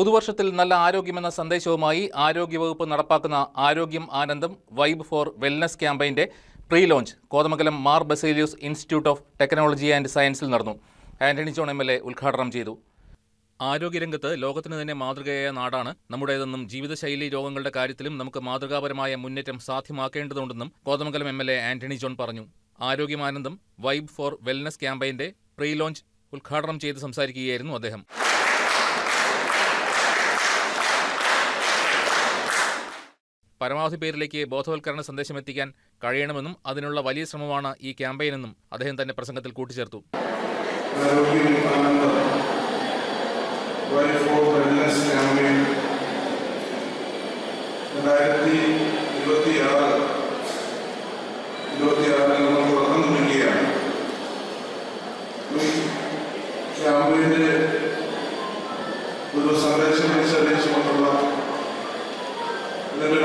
പുതുവർഷത്തിൽ നല്ല ആരോഗ്യമെന്ന സന്ദേശവുമായി ആരോഗ്യവകുപ്പ് നടപ്പാക്കുന്ന ആരോഗ്യം ആനന്ദം വൈബ് ഫോർ വെൽനസ് ക്യാമ്പയിന്റെ pre launch Kothamangalam Mar Baselios institute of technology and സയൻസിൽ നടന്നു. Antony John M L A ഉദ്ഘാടനം ചെയ്തു. ആരോഗ്യരംഗത്ത് ലോകത്തിന് തന്നെ മാതൃകയായ നാടാണ്. നമ്മുടേതെന്നും ജീവിതശൈലി രോഗങ്ങളുടെ കാര്യത്തിലും നമുക്ക് മാതൃകാപരമായ മുന്നേറ്റം സാധ്യമാക്കേണ്ടതുണ്ടെന്നും Kothamangalam M L A Antony John പറഞ്ഞു. ആരോഗ്യമാനന്ദം വൈബ് ഫോർ വെൽനസ് ക്യാമ്പയിന്റെ പ്രീ ലോഞ്ച് ഉദ്ഘാടനം ചെയ്ത് സംസാരിക്കുകയായിരുന്നു അദ്ദേഹം. പരമാവധി പേരിലേക്ക് ബോധവൽക്കരണ സന്ദേശം എത്തിക്കാൻ കഴിയണമെന്നും അതിനുള്ള വലിയ ശ്രമമാണ് ഈ ക്യാമ്പയിനെന്നും അദ്ദേഹം തന്റെ പ്രസംഗത്തിൽ കൂട്ടിച്ചേർത്തു. ഒരു സന്ദേശം നമ്മൾ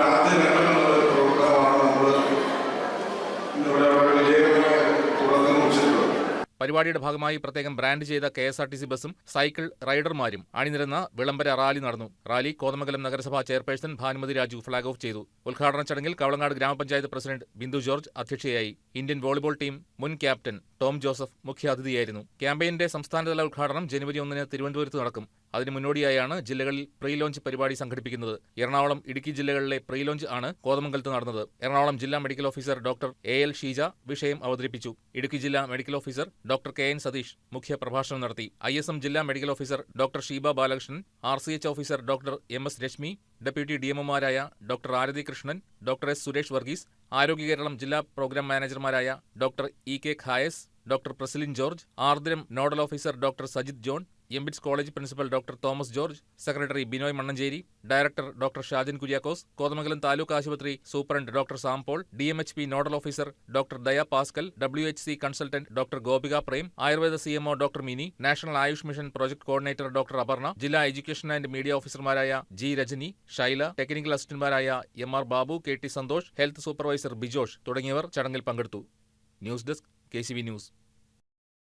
പരിപാടിയുടെ ഭാഗമായി പ്രത്യേകം ബ്രാൻഡ് ചെയ്ത K S R T C ബസും സൈക്കിൾ റൈഡർമാരും അണിനിരന്ന വിളംബര റാലി നടന്നു. റാലി കോതമംഗലം നഗരസഭാ chairperson Bhanumathi Raju flag off ചെയ്തു. ഉദ്ഘാടന ചടങ്ങിൽ കവളങ്ങാട് ഗ്രാമപഞ്ചായത്ത് പ്രസിഡന്റ് ബിന്ദു ജോർജ് അധ്യക്ഷയായി. ഇന്ത്യൻ വോളിബോൾ ടീം മുൻ ക്യാപ്റ്റൻ ടോം ജോസഫ് മുഖ്യാതിഥിയായിരുന്നു. ക്യാമ്പയിന്റെ സംസ്ഥാനതല ഉദ്ഘാടനം ജനുവരി ഒന്നിന് തിരുവനന്തപുരത്ത് നടക്കും. അതിന് മുന്നോടിയായാണ് ജില്ലകളിൽ പ്രീ ലോഞ്ച് പരിപാടി സംഘടിപ്പിക്കുന്നത്. എറണാകുളം ഇടുക്കി ജില്ലകളിലെ പ്രീ ലോഞ്ച് ആണ് കോതമംഗലത്ത് നടന്നത്. എറണാകുളം ജില്ലാ medical officer doctor A L Sheeja വിഷയം അവതരിപ്പിച്ചു. ഇടുക്കി ജില്ലാ medical officer doctor K N Satheesh മുഖ്യ പ്രഭാഷണം നടത്തി. ഐ എസ് എം ജില്ലാ medical officer doctor Sheeba Balakrishnan R C H officer doctor M S Reshmi deputy D എംഒമാരായ doctor Arathi Krishnan doctor S Suresh Varghese Arogya Keralam ജില്ലാ programme മാനേജർമാരായ doctor E K Khayas doctor Prasilin George Ardram nodal officer doctor Sajith John MBITS college principal doctor Thomas George secretary Binoy Mannancheri director doctor Shajin Kuriakose Kothamangalam taluk ആശുപത്രി superintendent doctor Sampaul D M H P nodal officer doctor Daya Pascal W H C consultant doctor Gopika Prem Ayurveda C M O doctor Mini national Ayush mission project coordinator doctor Aparna ജില്ലാ education and media ഓഫീസർമാരായ G Rajani Shaila technical അസിസ്റ്റന്റുമാരായ M R Babu K T Santhosh health supervisor Bijosh തുടങ്ങിയവർ ചടങ്ങിൽ പങ്കെടുത്തു. News desk K news.